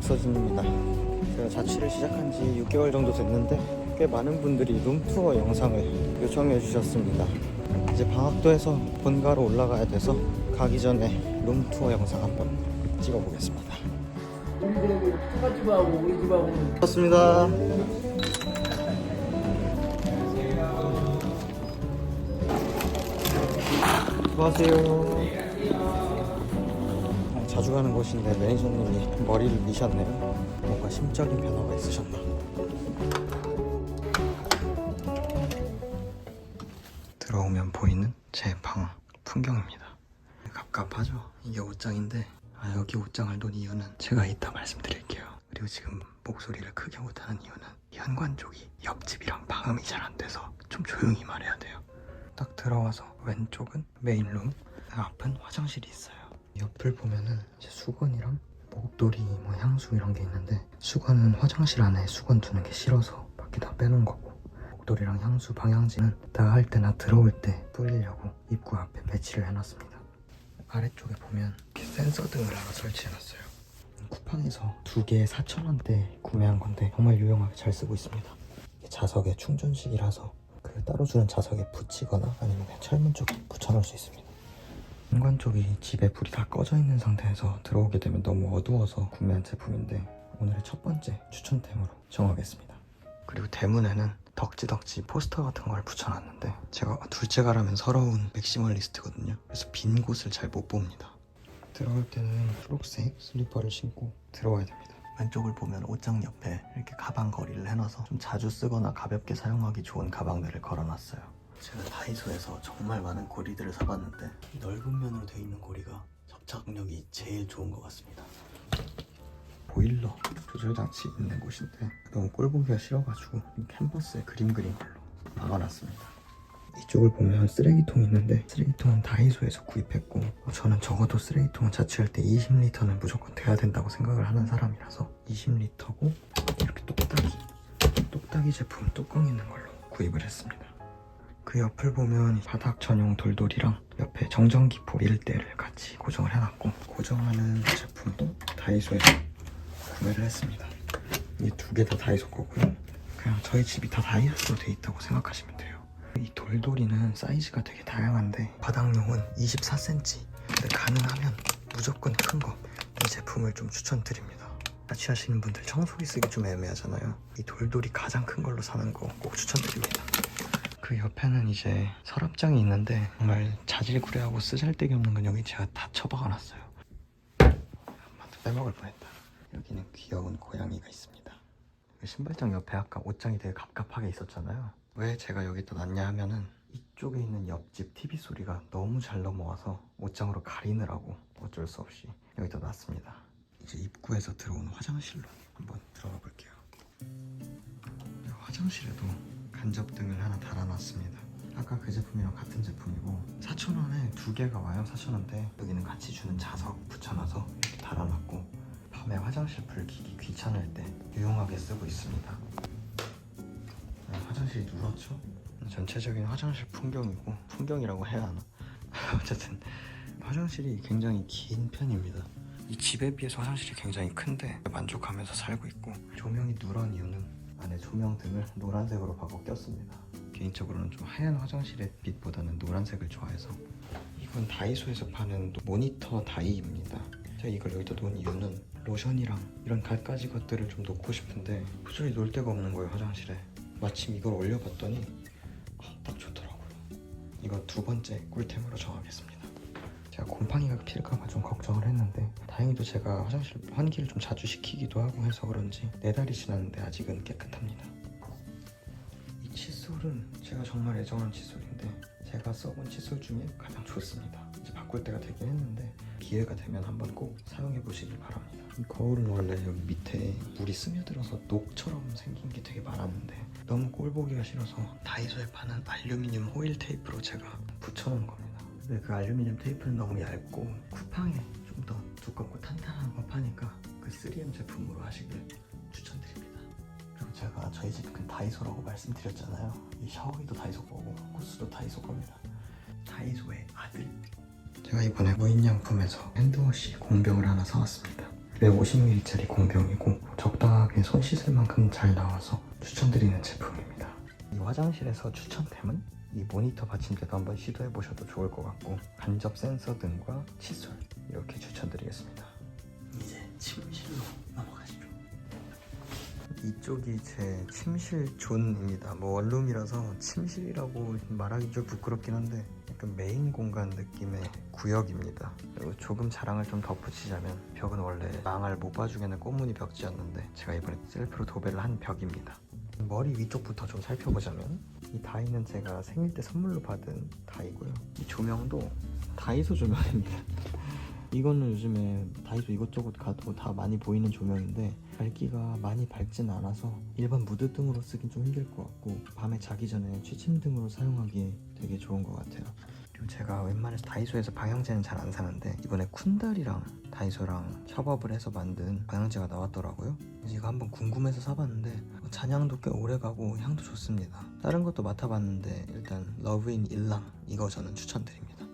박서진입니다. 제가 자취를 시작한 지 6개월 정도 됐는데 꽤 많은 분들이 룸투어 영상을 요청해 주셨습니다. 이제 방학도 해서 본가로 올라가야 돼서 가기 전에 룸투어 영상 한번 찍어보겠습니다. 우리 집 처갓집하고 우리 집하고 좋습니다. 수고하세요. 어, 자주 가는 곳인데 매니저님이 머리를 미셨네요. 뭔가 심적인 변화가 있으셨나. 들어오면 보이는 제 방 풍경입니다. 갑갑하죠? 이게 옷장인데 아, 여기 옷장을 놓은 이유는 제가 이따 말씀드릴게요. 그리고 지금 목소리를 크게 못하는 이유는 현관 쪽이 옆집이랑 방음이 잘 안 돼서 좀 조용히 말해야 돼요. 딱 들어와서 왼쪽은 메인룸, 앞은 화장실이 있어요. 옆을 보면은 이제 수건이랑 목도리, 뭐 향수 이런 게 있는데 수건은 화장실 안에 수건 두는 게 싫어서 밖에 다 빼놓은 거고 목도리랑 향수, 방향지는 나갈 때나 들어올 때 뿌리려고 입구 앞에 배치를 해놨습니다. 아래쪽에 보면 이렇게 센서 등을 하나 설치해놨어요. 쿠팡에서 두 개에 4,000원대 구매한 건데 정말 유용하게 잘 쓰고 있습니다. 자석에 충전식이라서 그 따로 주는 자석에 붙이거나 아니면 그냥 철문 쪽에 붙여놓을 수 있습니다. 현관 쪽이 집에 불이 다 꺼져 있는 상태에서 들어오게 되면 너무 어두워서 구매한 제품인데 오늘의 첫 번째 추천템으로 정하겠습니다. 그리고 대문에는 덕지덕지 포스터 같은 걸 붙여놨는데 제가 둘째가라면 서러운 맥시멀리스트거든요. 그래서 빈 곳을 잘 못 봅니다. 들어올 때는 초록색 슬리퍼를 신고 들어와야 됩니다. 왼쪽을 보면 옷장 옆에 이렇게 가방 거리를 해놔서 좀 자주 쓰거나 가볍게 사용하기 좋은 가방들을 걸어놨어요. 제가 다이소에서 정말 많은 고리들을 사봤는데 이 넓은 면으로 되어 있는 고리가 접착력이 제일 좋은 것 같습니다. 보일러 조절 장치 있는 곳인데 너무 꼴 보기가 싫어가지고 이 캔버스에 그림 그린 걸로 막아놨습니다. 이쪽을 보면 쓰레기통이 있는데 쓰레기통은 다이소에서 구입했고 저는 적어도 쓰레기통은 자취할 때 20리터는 무조건 돼야 된다고 생각을 하는 사람이라서 20리터고 이렇게 똑딱이 똑딱이 제품 뚜껑 있는 걸로 구입을 했습니다. 그 옆을 보면 바닥 전용 돌돌이랑 옆에 정전기포 밀대를 같이 고정을 해놨고 고정하는 제품도 다이소에서 구매를 했습니다. 이 두 개 다 다이소 거고요. 그냥 저희 집이 다 다이소로 돼 있다고 생각하시면 돼요. 이 돌돌이는 사이즈가 되게 다양한데 바닥용은 24cm. 근데 가능하면 무조건 큰 거. 이 제품을 좀 추천드립니다. 자취하시는 분들 청소기 쓰기 좀 애매하잖아요. 이 돌돌이 가장 큰 걸로 사는 거 꼭 추천드립니다. 그 옆에는 이제 서랍장이 있는데 정말 자질구레하고 쓰잘데기 없는 건 여기 제가 다 처박아놨어요. 한번더 빼먹을 뻔했다. 여기는 귀여운 고양이가 있습니다. 그 신발장 옆에 아까 옷장이 되게 갑갑하게 있었잖아요. 왜 제가 여기다 놨냐 하면은 이쪽에 있는 옆집 TV 소리가 너무 잘 넘어와서 옷장으로 가리느라고 어쩔 수 없이 여기다 놨습니다. 이제 입구에서 들어오는 화장실로 한번 들어가 볼게요. 화장실에도 간접 등을 하나 달아놨습니다. 아까 그 제품이랑 같은 제품이고 4,000원에 두 개가 와요 4,000원대 여기는 같이 주는 자석 붙여놔서 이렇게 달아놨고 밤에 화장실 불 켜기 귀찮을 때 유용하게 쓰고 있습니다 네, 화장실이 누렇죠? 전체적인 화장실 풍경이고 풍경이라고 해야 하나? 어쨌든 화장실이 굉장히 긴 편입니다 이 집에 비해서 화장실이 굉장히 큰데 만족하면서 살고 있고 조명이 누런 이유는 안에 조명 등을 노란색으로 바꿔 꼈습니다. 개인적으로는 좀 하얀 화장실의 빛보다는 노란색을 좋아해서 이건 다이소에서 파는 모니터 다이입니다. 제가 이걸 여기다 놓은 이유는 로션이랑 이런 갖가지 것들을 좀 놓고 싶은데 도저히 놓을 데가 없는 거예요 화장실에. 마침 이걸 올려봤더니 아, 딱 좋더라고요. 이거 두 번째 꿀템으로 정하겠습니다 제가 곰팡이가 필까봐 좀 걱정을 했는데 다행히도 제가 화장실 환기를 좀 자주 시키기도 하고 해서 그런지 네 달이 지났는데 아직은 깨끗합니다. 이 칫솔은 제가 정말 애정하는 칫솔인데 제가 써본 칫솔 중에 가장 좋습니다. 이제 바꿀 때가 되긴 했는데 기회가 되면 한번 꼭 사용해 보시길 바랍니다. 이 거울은 원래 여기 밑에 물이 스며들어서 녹처럼 생긴 게 되게 많았는데 너무 꼴 보기가 싫어서 다이소에 파는 알루미늄 호일 테이프로 제가 붙여놓은 겁니다 근데 그 알루미늄 테이프는 너무 얇고 쿠팡에 좀 더 두껍고 탄탄한 거 파니까 그 3M 제품으로 하시길 추천드립니다. 그리고 제가 저희 집 그 다이소라고 말씀드렸잖아요. 이 샤워기도 다이소 거고 호스도 다이소 겁니다. 다이소의 아들. 제가 이번에 무인양품에서 핸드워시 공병을 하나 사왔습니다. 150ml짜리 공병이고 적당하게 손 씻을 만큼 잘 나와서 추천드리는 제품입니다. 이 화장실에서 추천템은 이 모니터 받침대도 한번 시도해 보셔도 좋을 것 같고 간접 센서 등과 칫솔 이렇게 추천드리겠습니다. 이제 침실로 넘어가시죠. 이쪽이 제 침실 존입니다. 뭐 원룸이라서 침실이라고 말하기 좀 부끄럽긴 한데 약간 메인 공간 느낌의 구역입니다. 그리고 조금 자랑을 좀 덧붙이자면 벽은 원래 망할 못 봐주게는 꽃무늬 벽지였는데 제가 이번에 셀프로 도배를 한 벽입니다. 머리 위쪽부터 좀 살펴보자면 이 다이는 제가 생일 때 선물로 받은 다이고요. 이 조명도 다이소 조명입니다. 이거는 요즘에 다이소 이것저것 가도 다 많이 보이는 조명인데 밝기가 많이 밝진 않아서 일반 무드등으로 쓰긴 좀 힘들 것 같고 밤에 자기 전에 취침등으로 사용하기에 되게 좋은 것 같아요 제가 웬만해서 다이소에서 방향제는 잘 안 사는데 이번에 쿤달이랑 다이소랑 협업을 해서 만든 방향제가 나왔더라고요 이거 한번 궁금해서 사봤는데 잔향도 꽤 오래가고 향도 좋습니다 다른 것도 맡아봤는데 일단 러브인 일랑 이거 저는 추천드립니다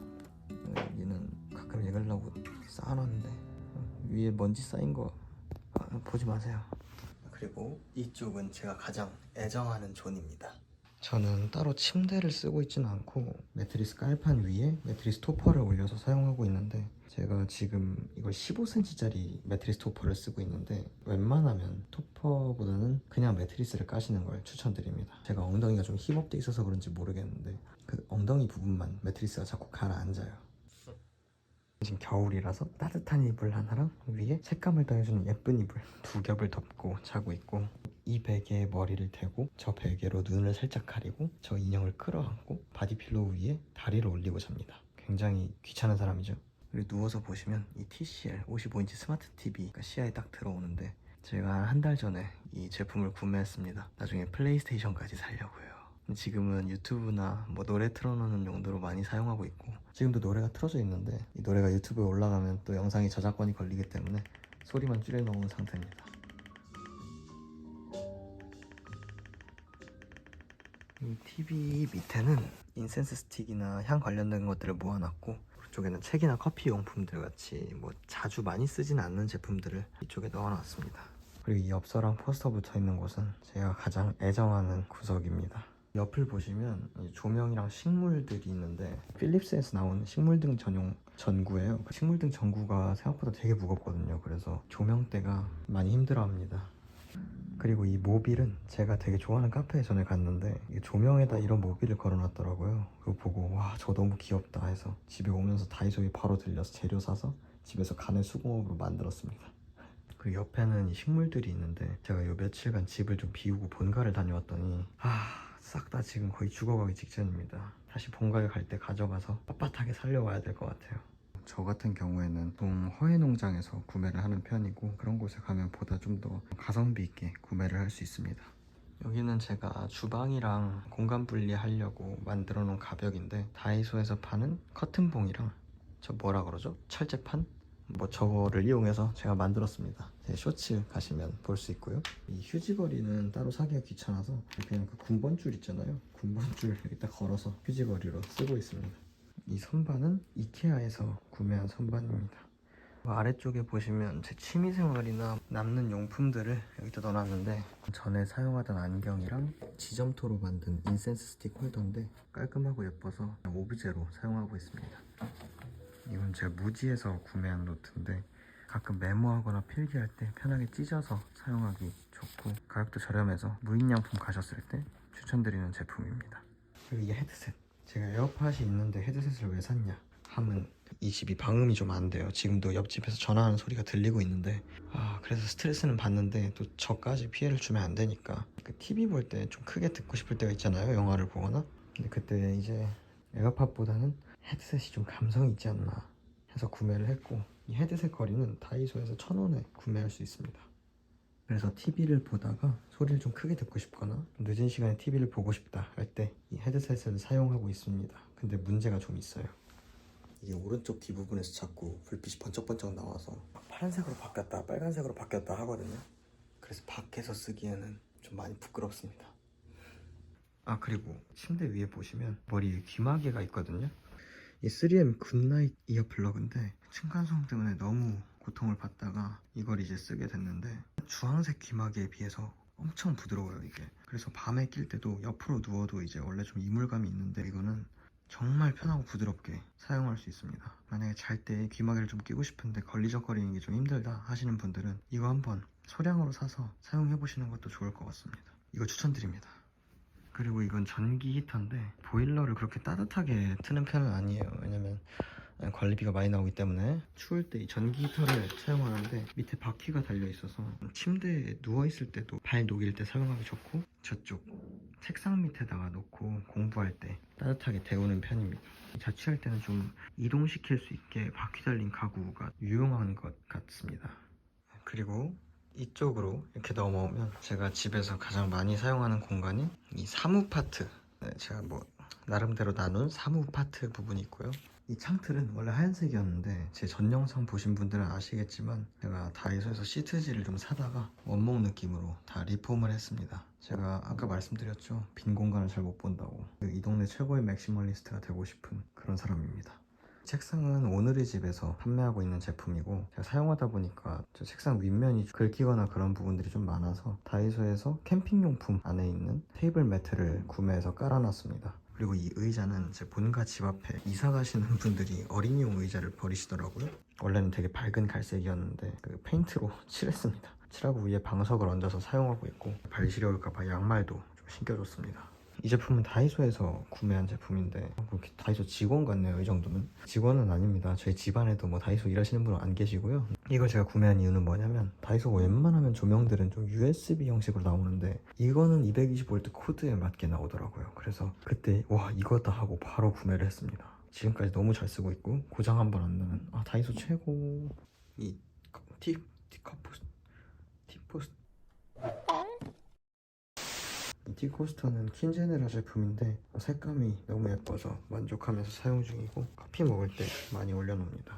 여기는 가끔 읽으려고 쌓아놨는데 위에 먼지 쌓인 거 아, 보지 마세요. 그리고 이쪽은 제가 가장 애정하는 존입니다. 저는 따로 침대를 쓰고 있지는 않고 매트리스 깔판 위에 매트리스 토퍼를 올려서 사용하고 있는데 제가 지금 이걸 15cm짜리 매트리스 토퍼를 쓰고 있는데 웬만하면 토퍼보다는 그냥 매트리스를 까시는 걸 추천드립니다. 제가 엉덩이가 좀 힙업돼 있어서 그런지 모르겠는데 그 엉덩이 부분만 매트리스가 자꾸 가라앉아요. 지금 겨울이라서 따뜻한 이불 하나랑 위에 색감을 더해주는 예쁜 이불 두 겹을 덮고 자고 있고 이 베개에 머리를 대고 저 베개로 눈을 살짝 가리고 저 인형을 끌어안고 바디필로우 위에 다리를 올리고 잡니다. 굉장히 귀찮은 사람이죠. 그리고 누워서 보시면 이 TCL 55인치 스마트 TV가 시야에 딱 들어오는데 제가 한 달 전에 이 제품을 구매했습니다. 나중에 플레이스테이션까지 살려고요. 지금은 유튜브나 뭐 노래 틀어놓는 용도로 많이 사용하고 있고 지금도 노래가 틀어져 있는데 이 노래가 유튜브에 올라가면 또 영상이 저작권이 걸리기 때문에 소리만 줄여놓은 상태입니다. 이 TV 밑에는 인센스 스틱이나 향 관련된 것들을 모아놨고 그쪽에는 책이나 커피 용품들 같이 뭐 자주 많이 쓰진 않는 제품들을 이쪽에 넣어놨습니다. 그리고 이 엽서랑 포스터 붙어 있는 곳은 제가 가장 애정하는 구석입니다 옆을 보시면 이 조명이랑 식물들이 있는데 필립스에서 나온 식물등 전용 전구예요. 그 식물등 전구가 생각보다 되게 무겁거든요. 그래서 조명대가 많이 힘들어합니다. 그리고 이 모빌은 제가 되게 좋아하는 카페에 전에 갔는데 이 조명에다 이런 모빌을 걸어놨더라고요. 그거 보고 와 저 너무 귀엽다 해서 집에 오면서 다이소에 바로 들려서 재료 사서 집에서 간의 수공업으로 만들었습니다. 그리고 옆에는 이 식물들이 있는데 제가 요 며칠간 집을 좀 비우고 본가를 다녀왔더니 아 싹 다 지금 거의 죽어가기 직전입니다. 다시 본가에 갈 때 가져가서 빳빳하게 살려와야 될 것 같아요. 저 같은 경우에는 보통 허해 농장에서 구매를 하는 편이고 그런 곳에 가면 보다 좀 더 가성비 있게 구매를 할 수 있습니다. 여기는 제가 주방이랑 공간 분리하려고 만들어 놓은 가벽인데 다이소에서 파는 커튼봉이랑 저 뭐라 그러죠? 철제판? 뭐 저거를 이용해서 제가 만들었습니다. 제 쇼츠 가시면 볼 수 있고요. 이 휴지거리는 따로 사기가 귀찮아서 그냥 그 군번줄 있잖아요. 군번줄 여기다 걸어서 휴지거리로 쓰고 있습니다. 이 선반은 이케아에서 구매한 선반입니다. 그 아래쪽에 보시면 제 취미생활이나 남는 용품들을 여기다 넣어놨는데 전에 사용하던 안경이랑 지점토로 만든 인센스 스틱 홀더인데 깔끔하고 예뻐서 오브제로 사용하고 있습니다. 이건 제가 무지에서 구매한 노트인데 가끔 메모하거나 필기할 때 편하게 찢어서 사용하기 좋고 가격도 저렴해서 무인양품 가셨을 때 추천드리는 제품입니다. 그리고 이 헤드셋 제가 에어팟이 있는데 헤드셋을 왜 샀냐 하면 이 집이 방음이 좀 안 돼요. 지금도 옆집에서 전화하는 소리가 들리고 있는데 아 그래서 스트레스는 받는데 또 저까지 피해를 주면 안 되니까 그 TV 볼 때 좀 크게 듣고 싶을 때가 있잖아요. 영화를 보거나 근데 그때 이제 에어팟보다는 헤드셋이 좀 감성이 있지 않나 해서 구매를 했고 이 헤드셋 거리는 다이소에서 천 원에 구매할 수 있습니다. 그래서 TV를 보다가 소리를 좀 크게 듣고 싶거나 늦은 시간에 TV를 보고 싶다 할 때 이 헤드셋을 사용하고 있습니다. 근데 문제가 좀 있어요. 이게 오른쪽 뒷부분에서 자꾸 불빛이 번쩍번쩍 나와서 파란색으로 바뀌었다 빨간색으로 바뀌었다 하거든요. 그래서 밖에서 쓰기에는 좀 많이 부끄럽습니다. 아 그리고 침대 위에 보시면 머리에 귀마개가 있거든요. 이 3M 굿나잇 이어 플러그인데 층간소음 때문에 너무 고통을 받다가 이걸 이제 쓰게 됐는데 주황색 귀마개에 비해서 엄청 부드러워요 이게. 그래서 밤에 낄 때도 옆으로 누워도 이제 원래 좀 이물감이 있는데 이거는 정말 편하고 부드럽게 사용할 수 있습니다. 만약에 잘 때 귀마개를 좀 끼고 싶은데 걸리적거리는 게 좀 힘들다 하시는 분들은 이거 한번 소량으로 사서 사용해 보시는 것도 좋을 것 같습니다. 이거 추천드립니다 그리고 이건 전기 히터인데 보일러를 그렇게 따뜻하게 트는 편은 아니에요 왜냐면 관리비가 많이 나오기 때문에 추울 때 이 전기 히터를 사용하는데 밑에 바퀴가 달려 있어서 침대에 누워 있을 때도 발 녹일 때 사용하기 좋고 저쪽 책상 밑에다가 놓고 공부할 때 따뜻하게 데우는 편입니다. 자취할 때는 좀 이동시킬 수 있게 바퀴 달린 가구가 유용한 것 같습니다. 그리고 이쪽으로 이렇게 넘어오면 제가 집에서 가장 많이 사용하는 공간이 이 사무 파트. 네, 제가 뭐 나름대로 나눈 사무 파트 부분이 있고요. 이 창틀은 원래 하얀색이었는데 제 전 영상 보신 분들은 아시겠지만 제가 다이소에서 시트지를 좀 사다가 원목 느낌으로 다 리폼을 했습니다. 제가 아까 말씀드렸죠? 빈 공간을 잘 못 본다고. 이 동네 최고의 맥시멀리스트가 되고 싶은 그런 사람입니다 책상은 오늘의 집에서 판매하고 있는 제품이고 제가 사용하다 보니까 저 책상 윗면이 긁히거나 그런 부분들이 좀 많아서 다이소에서 캠핑용품 안에 있는 테이블 매트를 구매해서 깔아놨습니다. 그리고 이 의자는 제 본가 집 앞에 이사 가시는 분들이 어린이용 의자를 버리시더라고요. 원래는 되게 밝은 갈색이었는데 그 페인트로 칠했습니다. 칠하고 위에 방석을 얹어서 사용하고 있고 발 시려울까봐 양말도 좀 신겨줬습니다. 이 제품은 다이소에서 구매한 제품인데 뭐 다이소 직원 같네요 이 정도면. 직원은 아닙니다. 저희 집안에도 뭐 다이소 일하시는 분은 안 계시고요. 이걸 제가 구매한 이유는 뭐냐면 다이소가 웬만하면 조명들은 좀 USB 형식으로 나오는데 이거는 220V 코드에 맞게 나오더라고요. 그래서 그때 와 이거다 하고 바로 구매를 했습니다. 지금까지 너무 잘 쓰고 있고 고장 한 번 안 나는 아 다이소 최고. 이 티, 티커포스 티포스 이 티코스터는 킨제네라 제품인데 색감이 너무 예뻐서 만족하면서 사용 중이고 커피 먹을 때 많이 올려놓습니다.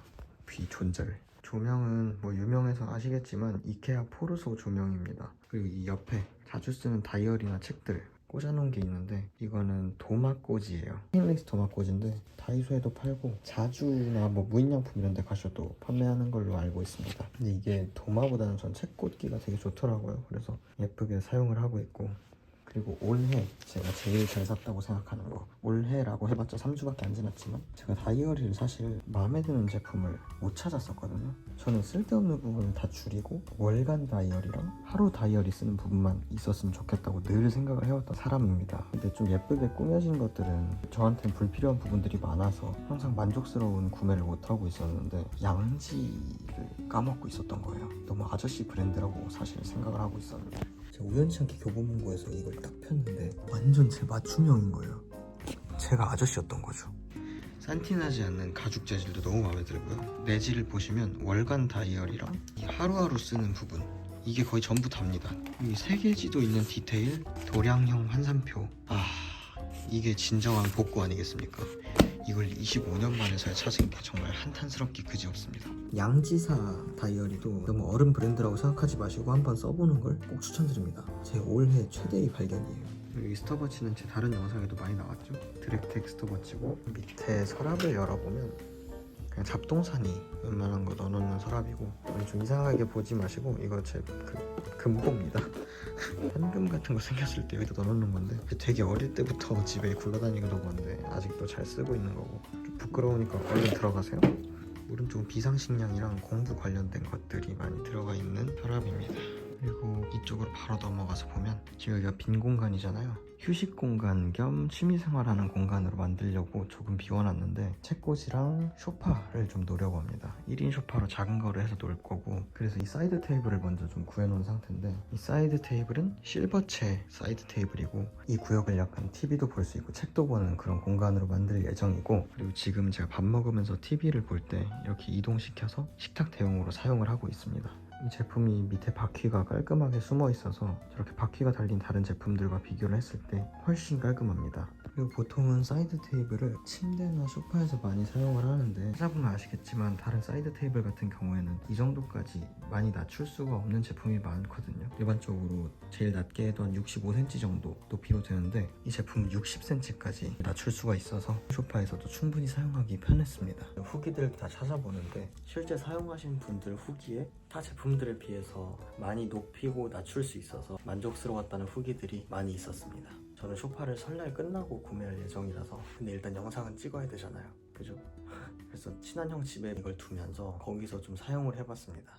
귀 존잘 조명은 뭐 유명해서 아시겠지만 이케아 포르소 조명입니다. 그리고 이 옆에 자주 쓰는 다이어리나 책들 꽂아놓은 게 있는데 이거는 도마꽂이에요. 스테인리스 도마꽂인데 다이소에도 팔고 자주나 뭐 무인양품 이런 데 가셔도 판매하는 걸로 알고 있습니다. 근데 이게 도마보다는 전 책 꽂기가 되게 좋더라고요. 그래서 예쁘게 사용을 하고 있고 그리고 올해 제가 제일 잘 샀다고 생각하는 거 올해라고 해봤자 3주밖에 안 지났지만 제가 다이어리를 사실 마음에 드는 제품을 못 찾았었거든요. 저는 쓸데없는 부분을 다 줄이고 월간 다이어리랑 하루 다이어리 쓰는 부분만 있었으면 좋겠다고 늘 생각을 해왔던 사람입니다. 근데 좀 예쁘게 꾸며진 것들은 저한테는 불필요한 부분들이 많아서 항상 만족스러운 구매를 못하고 있었는데 양지를 까먹고 있었던 거예요. 너무 아저씨 브랜드라고 사실 생각을 하고 있었는데 우연치 않게 교보문고에서 이걸 딱 폈는데 완전 제 맞춤형인 거예요. 제가 아저씨였던 거죠. 산티나지 않는 가죽 재질도 너무 마음에 들고요. 내지를 보시면 월간 다이어리랑 이 하루하루 쓰는 부분 이게 거의 전부 답니다. 이 세계지도 있는 디테일, 도량형 환산표. 아 이게 진정한 복고 아니겠습니까? 이걸 25년 만에 잘 찾은 게 정말 한탄스럽기 그지없습니다. 양지사 다이어리도 너무 어른 브랜드라고 생각하지 마시고 한번 써보는 걸 꼭 추천드립니다. 제 올해 최대의 발견이에요. 이 스톱워치는 제 다른 영상에도 많이 나왔죠. 드랙텍 스톱워치고 밑에 서랍을 열어보면 그냥 잡동사니 웬만한 거 넣어놓는 서랍이고 좀 이상하게 보지 마시고 이거 제 그 금고입니다. 현금 같은 거 생겼을 때 여기다 넣어놓는 건데 되게 어릴 때부터 집에 굴러다니던 건데 아직도 잘 쓰고 있는 거고 좀 부끄러우니까 얼른 들어가세요. 오른쪽은 비상식량이랑 공부 관련된 것들이 많이 들어가 있는 서랍입니다. 그리고 이쪽으로 바로 넘어가서 보면 지금 여기가 빈 공간이잖아요. 휴식 공간 겸 취미생활하는 공간으로 만들려고 조금 비워놨는데 책꽂이랑 소파를 좀 놓으려고 합니다. 1인 소파로 작은 거를 해서 놓을 거고 그래서 이 사이드 테이블을 먼저 좀 구해놓은 상태인데 이 사이드 테이블은 실버체 사이드 테이블이고 이 구역을 약간 TV도 볼 수 있고 책도 보는 그런 공간으로 만들 예정이고 그리고 지금 제가 밥 먹으면서 TV를 볼 때 이렇게 이동시켜서 식탁 대용으로 사용을 하고 있습니다. 이 제품이 밑에 바퀴가 깔끔하게 숨어 있어서 저렇게 바퀴가 달린 다른 제품들과 비교를 했을 때 훨씬 깔끔합니다. 그리고 보통은 사이드 테이블을 침대나 소파에서 많이 사용을 하는데 찾아보면 아시겠지만 다른 사이드 테이블 같은 경우에는 이 정도까지 많이 낮출 수가 없는 제품이 많거든요 일반적으로 제일 낮게 해도 한 65cm 정도 높이로 되는데 이 제품은 60cm까지 낮출 수가 있어서 소파에서도 충분히 사용하기 편했습니다 후기들 다 찾아보는데 실제 사용하신 분들 후기에 타 제품 들에 비해서 많이 높이고 낮출 수 있어서 만족스러웠다는 후기들이 많이 있었습니다. 저는 쇼파를 설날 끝나고 구매할 예정이라서 근데 일단 영상은 찍어야 되잖아요. 그죠? 그래서 친한 형 집에 이걸 두면서 거기서 좀 사용을 해봤습니다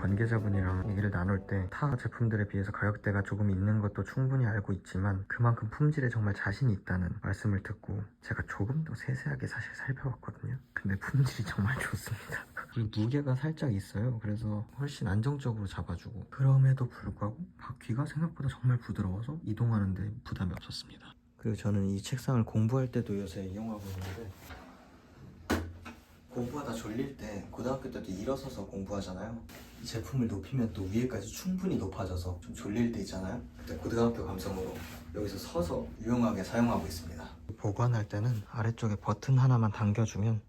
관계자분이랑 얘기를 나눌 때 타 제품들에 비해서 가격대가 조금 있는 것도 충분히 알고 있지만 그만큼 품질에 정말 자신이 있다는 말씀을 듣고 제가 조금 더 세세하게 사실 살펴봤거든요. 근데 품질이 정말 좋습니다. 그리고 무게가 살짝 있어요. 그래서 훨씬 안정적으로 잡아주고 그럼에도 불구하고 바퀴가 생각보다 정말 부드러워서 이동하는데 부담이 없었습니다. 그리고 저는 이 책상을 공부할 때도 요새 이용하고 있는데 공부하다 졸릴 때 고등학교 때도 일어서서 공부하잖아요. 이 제품을 높이면 또 위에까지 충분히 높아져서 좀 졸릴 때 있잖아요. 그때 고등학교 감성으로 여기서 서서 유용하게 사용하고 있습니다. 보관할 때는 아래쪽에 버튼 하나만 당겨주면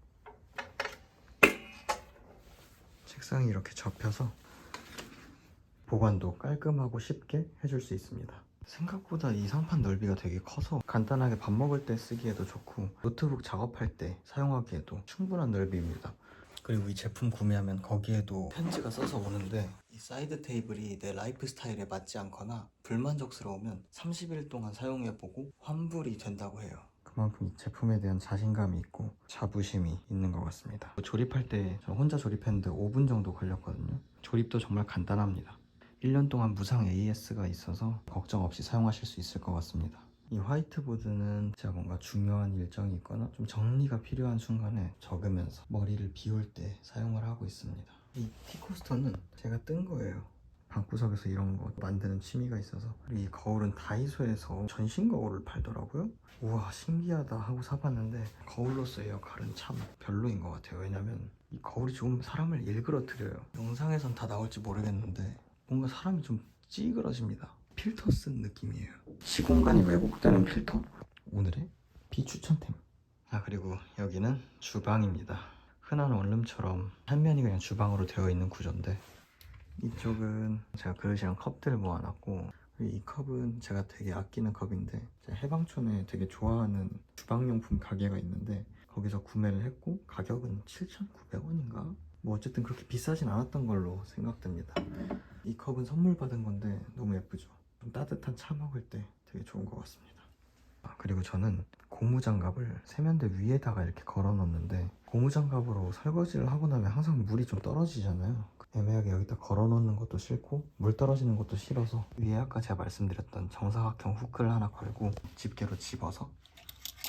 책상이 이렇게 접혀서 보관도 깔끔하고 쉽게 해줄 수 있습니다. 생각보다 이 상판 넓이가 되게 커서 간단하게 밥 먹을 때 쓰기에도 좋고 노트북 작업할 때 사용하기에도 충분한 넓이입니다. 그리고 이 제품 구매하면 거기에도 편지가 써서 오는데 이 사이드 테이블이 내 라이프 스타일에 맞지 않거나 불만족스러우면 30일 동안 사용해보고 환불이 된다고 해요. 그만큼 이 제품에 대한 자신감이 있고 자부심이 있는 것 같습니다. 조립할 때 저 혼자 조립했는데 5분 정도 걸렸거든요. 조립도 정말 간단합니다. 1년 동안 무상 AS가 있어서 걱정 없이 사용하실 수 있을 것 같습니다. 이 화이트보드는 제가 뭔가 중요한 일정이 있거나 좀 정리가 필요한 순간에 적으면서 머리를 비울 때 사용을 하고 있습니다. 이 티코스터는 제가 뜬 거예요. 방구석에서 이런 거 만드는 취미가 있어서 이 거울은 다이소에서 전신 거울을 팔더라고요. 우와 신기하다 하고 사봤는데 거울로서의 역할은 참 별로인 것 같아요. 왜냐면 이 거울이 좀 사람을 일그러뜨려요. 영상에선 다 나올지 모르겠는데 뭔가 사람이 좀 찌그러집니다. 필터 쓴 느낌이에요. 시공간이 왜곡되는 필터? 오늘의 비추천템. 아 그리고 여기는 주방입니다. 흔한 원룸처럼 한 면이 그냥 주방으로 되어 있는 구조인데 이쪽은 제가 그릇이랑 컵들 모아놨고 이 컵은 제가 되게 아끼는 컵인데 해방촌에 되게 좋아하는 주방용품 가게가 있는데 거기서 구매를 했고 가격은 7,900원인가? 뭐 어쨌든 그렇게 비싸진 않았던 걸로 생각됩니다. 이 컵은 선물 받은 건데 너무 예쁘죠? 좀 따뜻한 차 먹을 때 되게 좋은 것 같습니다. 아, 그리고 저는 고무장갑을 세면대 위에다가 이렇게 걸어 놓는데 고무장갑으로 설거지를 하고 나면 항상 물이 좀 떨어지잖아요. 애매하게 여기다 걸어 놓는 것도 싫고 물 떨어지는 것도 싫어서 위에 아까 제가 말씀드렸던 정사각형 후크를 하나 걸고 집게로 집어서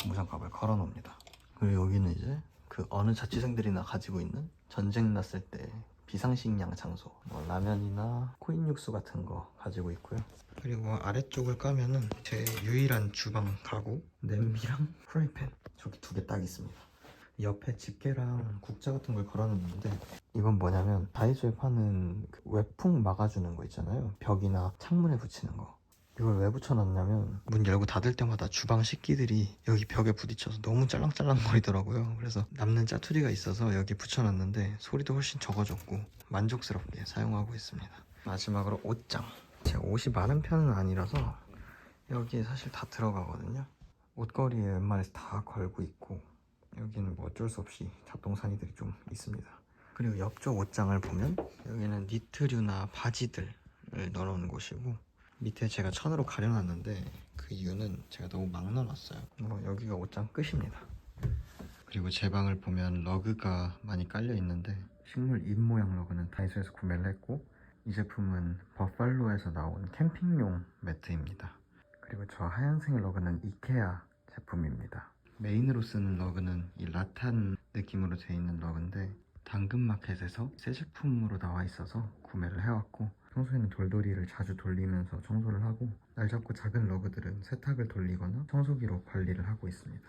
고무장갑을 걸어 놓습니다. 그리고 여기는 이제 그 어느 자취생들이나 가지고 있는 전쟁 났을 때 비상식량 장소 뭐 라면이나 코인 육수 같은 거 가지고 있고요. 그리고 아래쪽을 까면은 제 유일한 주방 가구 냄비랑 프라이팬. 저기 두 개 딱 있습니다. 옆에 집게랑 국자 같은 걸 걸어놨는데 이건 뭐냐면 다이소에 파는 그 외풍 막아주는 거 있잖아요. 벽이나 창문에 붙이는 거 이걸 왜 붙여놨냐면 문 열고 닫을 때마다 주방 식기들이 여기 벽에 부딪혀서 너무 짤랑짤랑 거리더라고요. 그래서 남는 짜투리가 있어서 여기 붙여놨는데 소리도 훨씬 적어졌고 만족스럽게 사용하고 있습니다. 마지막으로 옷장. 제가 옷이 많은 편은 아니라서 여기에 사실 다 들어가거든요. 옷걸이에 웬만해서 다 걸고 있고 여기는 뭐 어쩔 수 없이 잡동사니들이 좀 있습니다. 그리고 옆쪽 옷장을 보면 여기는 니트류나 바지들을 넣어놓은 곳이고 밑에 제가 천으로 가려놨는데 그 이유는 제가 너무 막 넣어놨어요. 뭐 여기가 옷장 끝입니다. 그리고 제 방을 보면 러그가 많이 깔려 있는데 식물 잎 모양 러그는 다이소에서 구매를 했고 이 제품은 버팔로에서 나온 캠핑용 매트입니다. 그리고 저 하얀색 러그는 이케아 제품입니다. 메인으로 쓰는 러그는 이 라탄 느낌으로 돼 있는 러그인데 당근마켓에서 새 제품으로 나와 있어서 구매를 해왔고 평소에는 돌돌이를 자주 돌리면서 청소를 하고 날 잡고 작은 러그들은 세탁을 돌리거나 청소기로 관리를 하고 있습니다.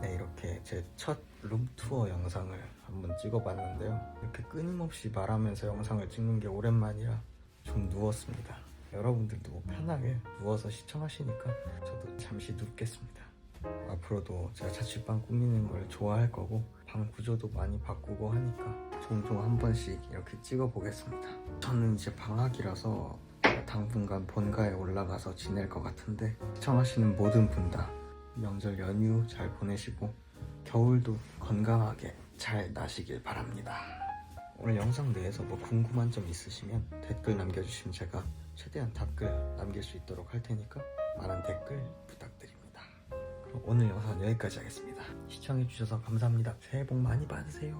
네 이렇게 제 첫 룸투어 영상을 한번 찍어봤는데요. 이렇게 끊임없이 말하면서 영상을 찍는 게 오랜만이라 좀 누웠습니다. 여러분들도 편하게 누워서 시청하시니까 저도 잠시 눕겠습니다. 앞으로도 제가 자취방 꾸미는 걸 좋아할 거고 방 구조도 많이 바꾸고 하니까 종종 한 번씩 이렇게 찍어 보겠습니다 저는 이제 방학이라서 당분간 본가에 올라가서 지낼 것 같은데 시청하시는 모든 분 다 명절 연휴 잘 보내시고 겨울도 건강하게 잘 나시길 바랍니다. 오늘 영상 내에서 뭐 궁금한 점 있으시면 댓글 남겨주시면 제가 최대한 답글 남길 수 있도록 할 테니까 많은 댓글 부탁드립니다. 오늘 영상 여기까지 하겠습니다. 시청해주셔서 감사합니다. 새해 복 많이 받으세요.